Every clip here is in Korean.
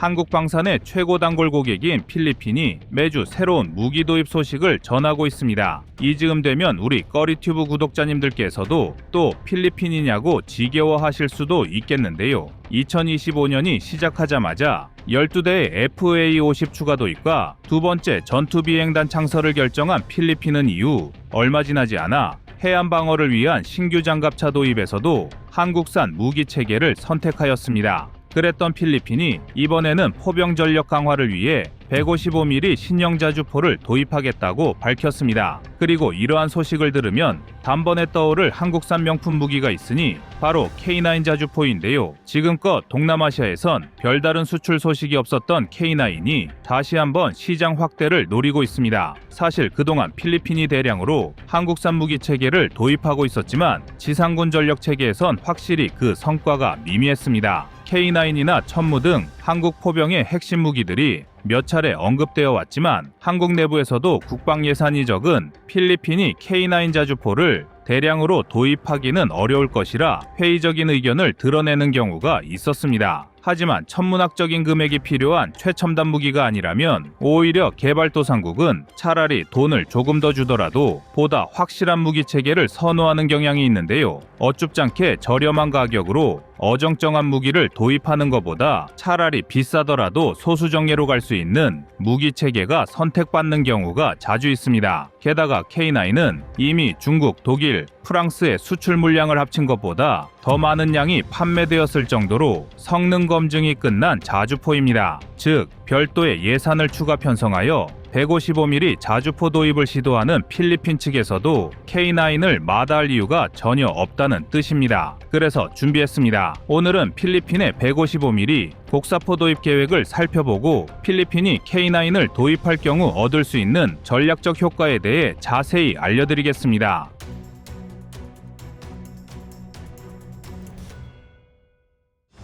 한국 방산의 최고 단골 고객인 필리핀이 매주 새로운 무기 도입 소식을 전하고 있습니다. 이 즈음 되면 우리 꺼리튜브 구독자님들께서도 또 필리핀이냐고 지겨워하실 수도 있겠는데요. 2025년이 시작하자마자 12대의 FA-50 추가 도입과 두 번째 전투비행단 창설을 결정한 필리핀은 이후 얼마 지나지 않아 해안 방어를 위한 신규 장갑차 도입에서도 한국산 무기 체계를 선택하였습니다. 그랬던 필리핀이 이번에는 포병 전력 강화를 위해 155mm 신형 자주포를 도입하겠다고 밝혔습니다. 그리고 이러한 소식을 들으면 단번에 떠오를 한국산 명품 무기가 있으니 바로 K9 자주포인데요. 지금껏 동남아시아에선 별다른 수출 소식이 없었던 K9이 다시 한번 시장 확대를 노리고 있습니다. 사실 그동안 필리핀이 대량으로 한국산 무기 체계를 도입하고 있었지만 지상군 전력 체계에선 확실히 그 성과가 미미했습니다. K9이나 천무 등 한국 포병의 핵심 무기들이 몇 차례 언급되어 왔지만 한국 내부에서도 국방 예산이 적은 필리핀이 K9 자주포를 대량으로 도입하기는 어려울 것이라 회의적인 의견을 드러내는 경우가 있었습니다. 하지만 천문학적인 금액이 필요한 최첨단 무기가 아니라면 오히려 개발도상국은 차라리 돈을 조금 더 주더라도 보다 확실한 무기 체계를 선호하는 경향이 있는데요. 어쭙잖게 저렴한 가격으로 어정쩡한 무기를 도입하는 것보다 차라리 비싸더라도 소수정예로 갈 수 있는 무기 체계가 선택받는 경우가 자주 있습니다. 게다가 K9은 이미 중국, 독일, 프랑스의 수출 물량을 합친 것보다 더 많은 양이 판매되었을 정도로 성능 검증이 끝난 자주포입니다. 즉, 별도의 예산을 추가 편성하여 155mm 자주포 도입을 시도하는 필리핀 측에서도 K9을 마다할 이유가 전혀 없다는 뜻입니다. 그래서 준비했습니다. 오늘은 필리핀의 155mm 곡사포 도입 계획을 살펴보고 필리핀이 K9을 도입할 경우 얻을 수 있는 전략적 효과에 대해 자세히 알려드리겠습니다.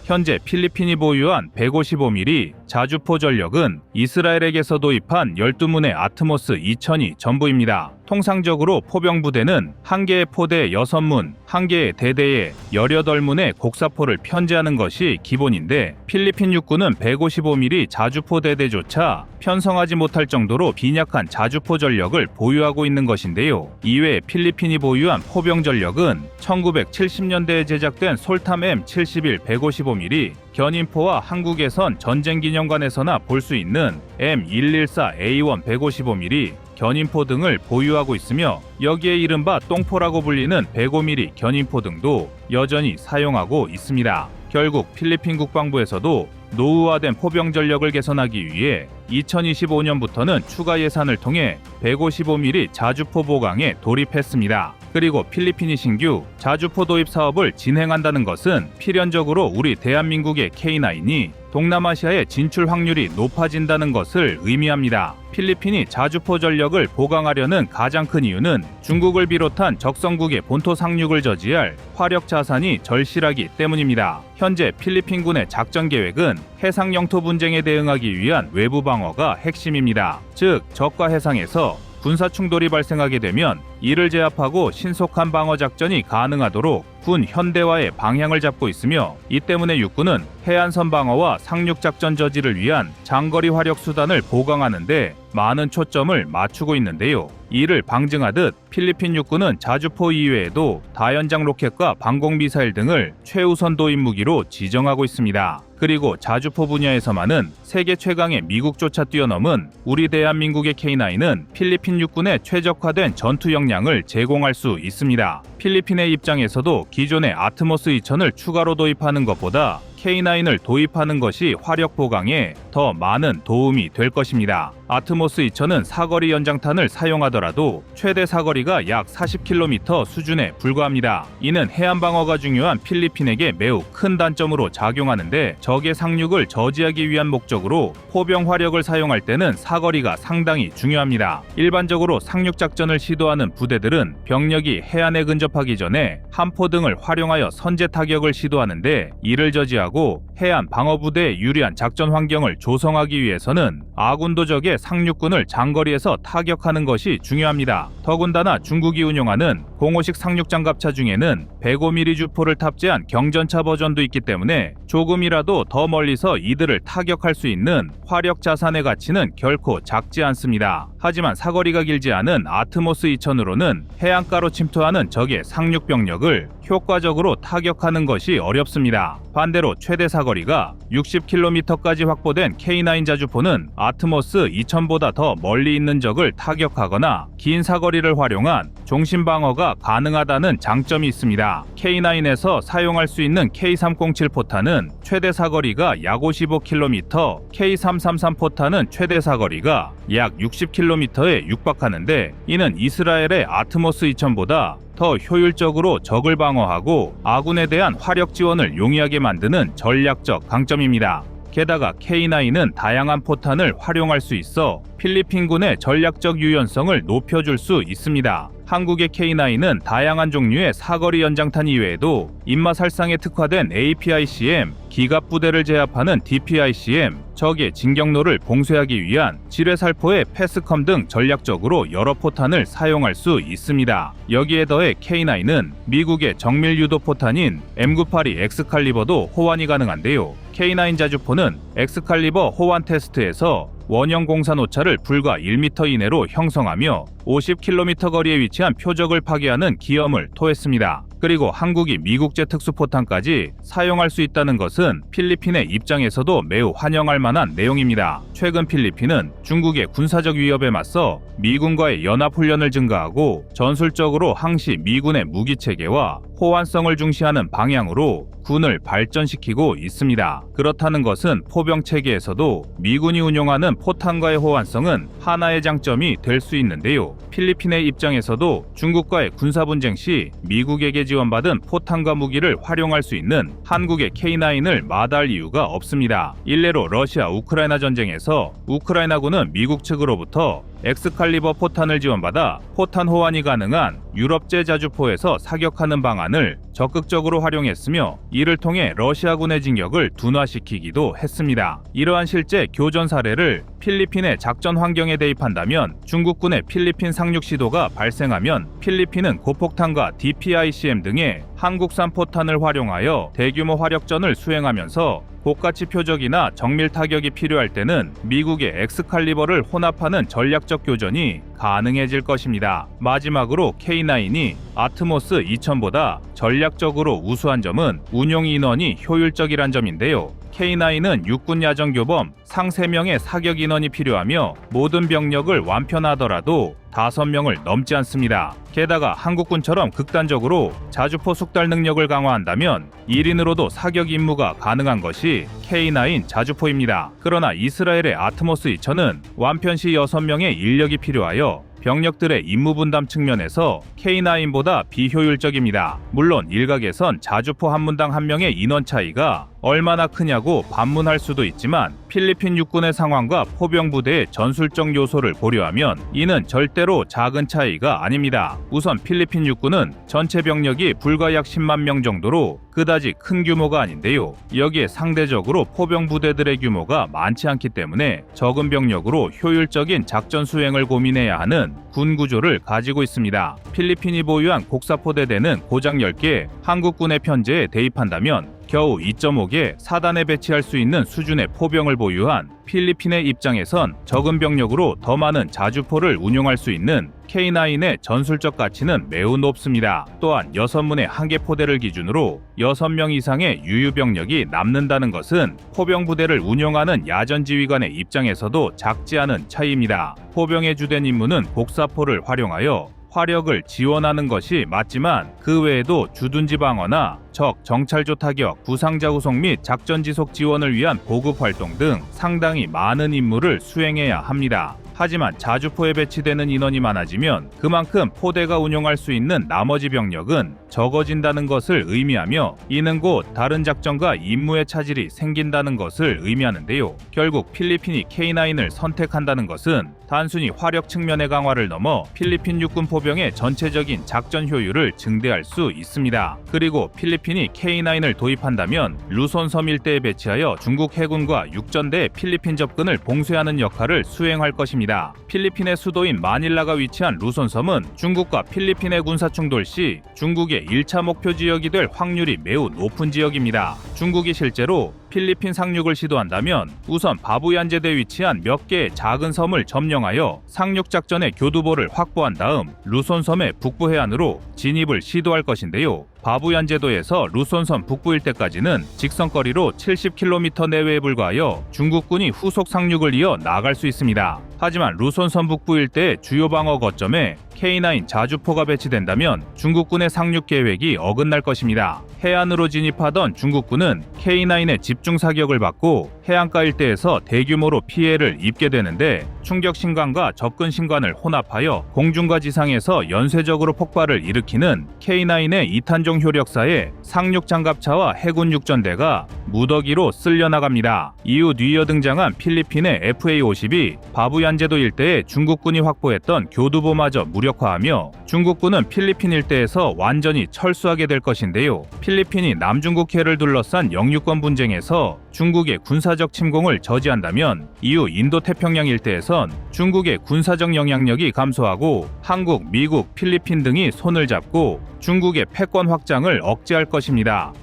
현재 필리핀이 보유한 155mm 자주포 전력은 이스라엘에게서 도입한 12문의 아트모스 2000이 전부입니다. 통상적으로 포병 부대는 한 개의 포대에 6문, 한 개의 대대에 18문의 곡사포를 편제하는 것이 기본인데 필리핀 육군은 155mm 자주포 대대조차 편성하지 못할 정도로 빈약한 자주포 전력을 보유하고 있는 것인데요. 이외에 필리핀이 보유한 포병 전력은 1970년대에 제작된 솔탐 M71 155mm 견인포와 한국에선 전쟁기념관에서나 볼 수 있는 M114A1 155mm 견인포 등을 보유하고 있으며 여기에 이른바 똥포라고 불리는 105mm 견인포 등도 여전히 사용하고 있습니다. 결국 필리핀 국방부에서도 노후화된 포병 전력을 개선하기 위해 2025년부터는 추가 예산을 통해 155mm 자주포 보강에 돌입했습니다. 그리고 필리핀이 신규 자주포 도입 사업을 진행한다는 것은 필연적으로 우리 대한민국의 K9이 동남아시아의 진출 확률이 높아진다는 것을 의미합니다. 필리핀이 자주포 전력을 보강하려는 가장 큰 이유는 중국을 비롯한 적성국의 본토 상륙을 저지할 화력 자산이 절실하기 때문입니다. 현재 필리핀군의 작전 계획은 해상 영토 분쟁에 대응하기 위한 외부 방어가 핵심입니다. 즉, 적과 해상에서 군사 충돌이 발생하게 되면 이를 제압하고 신속한 방어 작전이 가능하도록 군 현대화의 방향을 잡고 있으며 이 때문에 육군은 해안선 방어와 상륙 작전 저지를 위한 장거리 화력 수단을 보강하는데 많은 초점을 맞추고 있는데요. 이를 방증하듯 필리핀 육군은 자주포 이외에도 다연장 로켓과 방공 미사일 등을 최우선 도입 무기로 지정하고 있습니다. 그리고 자주포 분야에서만은 세계 최강의 미국조차 뛰어넘은 우리 대한민국의 K9은 필리핀 육군의 최적화된 전투 역량을 제공할 수 있습니다. 필리핀의 입장에서도 기존의 아트모스 2000을 추가로 도입하는 것보다 K9을 도입하는 것이 화력 보강에 더 많은 도움이 될 것입니다. 아트모스 2000은 사거리 연장탄을 사용하더라도 최대 사거리가 약 40km 수준에 불과합니다. 이는 해안 방어가 중요한 필리핀에게 매우 큰 단점으로 작용하는데 적의 상륙을 저지하기 위한 목적으로 포병 화력을 사용할 때는 사거리가 상당히 중요합니다. 일반적으로 상륙 작전을 시도하는 부대들은 병력이 해안에 근접하기 전에 함포 등을 활용하여 선제 타격을 시도하는데 이를 저지하고 해안 방어 부대에 유리한 작전 환경을 조성하기 위해서는 아군 도 적의 상륙군을 장거리에서 타격하는 것이 중요합니다. 더군다나 중국이 운영하는 공호식 상륙장갑차 중에는 105mm 주포를 탑재한 경전차 버전도 있기 때문에 조금이라도 더 멀리서 이들을 타격할 수 있는 화력 자산의 가치는 결코 작지 않습니다. 하지만 사거리가 길지 않은 아트모스 2000으로는 해안가로 침투하는 적의 상륙 병력을 효과적으로 타격하는 것이 어렵습니다. 반대로 최대 사거리가 60km까지 확보된 K9 자주포는 아트모스 2000보다 더 멀리 있는 적을 타격하거나 긴 사거리를 활용한 종신 방어가 가능하다는 장점이 있습니다. K9에서 사용할 수 있는 K307 포탄은 최대 사거리가 약 55km, K333 포탄은 최대 사거리가 약 60km에 육박하는데 이는 이스라엘의 아트모스 2000보다 더 효율적으로 적을 방어하고 아군에 대한 화력 지원을 용이하게 만드는 전략적 강점입니다. 게다가 K9은 다양한 포탄을 활용할 수 있어 필리핀군의 전략적 유연성을 높여줄 수 있습니다. 한국의 K9은 다양한 종류의 사거리 연장탄 이외에도 입마살상에 특화된 APICM, 기갑 부대를 제압하는 DPICM, 적의 진격로를 봉쇄하기 위한 지뢰살포의 패스컴 등 전략적으로 여러 포탄을 사용할 수 있습니다. 여기에 더해 K9은 미국의 정밀 유도 포탄인 M982 엑스칼리버도 호환이 가능한데요. K9 자주포는 엑스칼리버 호환 테스트에서 원형 공산 오차를 불과 1m 이내로 형성하며 50km 거리에 위치한 표적을 파괴하는 기염을 토했습니다. 그리고 한국이 미국제 특수포탄까지 사용할 수 있다는 것은 필리핀의 입장에서도 매우 환영할 만한 내용입니다. 최근 필리핀은 중국의 군사적 위협에 맞서 미군과의 연합훈련을 증가하고 전술적으로 항시 미군의 무기 체계와 호환성을 중시하는 방향으로 군을 발전시키고 있습니다. 그렇다는 것은 포병 체계에서도 미군이 운용하는 포탄과의 호환성은 하나의 장점이 될 수 있는데요. 필리핀의 입장에서도 중국과의 군사 분쟁 시 미국에게 지원받은 포탄과 무기를 활용할 수 있는 한국의 K9을 마다할 이유가 없습니다. 일례로 러시아 우크라이나 전쟁에서 우크라이나군은 미국 측으로부터 엑스칼리버 포탄을 지원받아 포탄 호환이 가능한 유럽제 자주포에서 사격하는 방안을 적극적으로 활용했으며 이를 통해 러시아군의 진격을 둔화시키기도 했습니다. 이러한 실제 교전 사례를 필리핀의 작전 환경에 대입한다면 중국군의 필리핀 상륙 시도가 발생하면 필리핀은 고폭탄과 DPICM 등의 한국산 포탄을 활용하여 대규모 화력전을 수행하면서 고가치 표적이나 정밀 타격이 필요할 때는 미국의 엑스칼리버를 혼합하는 전략적 교전이 가능해질 것입니다. 마지막으로 K9이 아트모스 2000보다 전략적으로 우수한 점은 운용 인원이 효율적이란 점인데요. K9은 육군 야전 교범 상 3명의 사격 인원이 필요하며 모든 병력을 완편하더라도 5명을 넘지 않습니다. 게다가 한국군처럼 극단적으로 자주포 숙달 능력을 강화한다면 1인으로도 사격 임무가 가능한 것이 K9 자주포입니다. 그러나 이스라엘의 아트모스 2000은 완편 시 6명의 인력이 필요하여 병력들의 임무 분담 측면에서 K9보다 비효율적입니다. 물론 일각에선 자주포 한 문당 한 명의 인원 차이가 얼마나 크냐고 반문할 수도 있지만 필리핀 육군의 상황과 포병 부대의 전술적 요소를 고려하면 이는 절대로 작은 차이가 아닙니다. 우선 필리핀 육군은 전체 병력이 불과 약 10만 명 정도로 그다지 큰 규모가 아닌데요. 여기에 상대적으로 포병 부대들의 규모가 많지 않기 때문에 적은 병력으로 효율적인 작전 수행을 고민해야 하는 군 구조를 가지고 있습니다. 필리핀이 보유한 곡사포 대대는 고작 10개, 한국군의 편제에 대입한다면 겨우 2.5개 사단에 배치할 수 있는 수준의 포병을 보유한 필리핀의 입장에선 적은 병력으로 더 많은 자주포를 운용할 수 있는 K9의 전술적 가치는 매우 높습니다. 또한 6문의 한개 포대를 기준으로 6명 이상의 유유 병력이 남는다는 것은 포병 부대를 운용하는 야전 지휘관의 입장에서도 작지 않은 차이입니다. 포병의 주된 임무는 곡사포를 활용하여 화력을 지원하는 것이 맞지만 그 외에도 주둔지 방어나 적 정찰조 타격, 부상자 후속 및 작전 지속 지원을 위한 보급 활동 등 상당히 많은 임무를 수행해야 합니다. 하지만 자주포에 배치되는 인원이 많아지면 그만큼 포대가 운용할 수 있는 나머지 병력은 적어진다는 것을 의미하며 이는 곧 다른 작전과 임무의 차질이 생긴다는 것을 의미하는데요. 결국 필리핀이 K9을 선택한다는 것은 단순히 화력 측면의 강화를 넘어 필리핀 육군 포병의 전체적인 작전 효율을 증대할 수 있습니다. 그리고 필리핀이 K9을 도입한다면 루손 섬 일대에 배치하여 중국 해군과 육전대 필리핀 접근을 봉쇄하는 역할을 수행할 것입니다. 필리핀의 수도인 마닐라가 위치한 루손섬은 중국과 필리핀의 군사 충돌 시 중국의 1차 목표 지역이 될 확률이 매우 높은 지역입니다. 중국이 실제로 필리핀 상륙을 시도한다면 우선 바부얀제도에 위치한 몇 개의 작은 섬을 점령하여 상륙 작전의 교두보를 확보한 다음 루손 섬의 북부 해안으로 진입을 시도할 것인데요. 바부얀제도에서 루손섬 북부 일대까지는 직선거리로 70km 내외에 불과하여 중국군이 후속 상륙을 이어 나갈 수 있습니다. 하지만 루손섬 북부 일대의 주요 방어 거점에 K9 자주포가 배치된다면 중국군의 상륙 계획이 어긋날 것입니다. 해안으로 진입하던 중국군은 K9의 집중 사격을 받고 해안가 일대에서 대규모로 피해를 입게 되는데 충격 신관과 접근 신관을 혼합하여 공중과 지상에서 연쇄적으로 폭발을 일으키는 K9의 이탄종 효력사의 상륙 장갑차와 해군 육전대가 무더기로 쓸려 나갑니다. 이후 뒤이어 등장한 필리핀의 FA-50이 바부얀제도 일대에 중국군이 확보했던 교두보마저 무력화하며 중국군은 필리핀 일대에서 완전히 철수하게 될 것인데요. 필리핀이 남중국해를 둘러싼 영유권 분쟁에서 중국의 군사적 침공을 저지한다면 이후 인도태평양 일대에선 중국의 군사적 영향력이 감소하고 한국, 미국, 필리핀 등이 손을 잡고 중국의 패권 확장을 억제할 것입니다.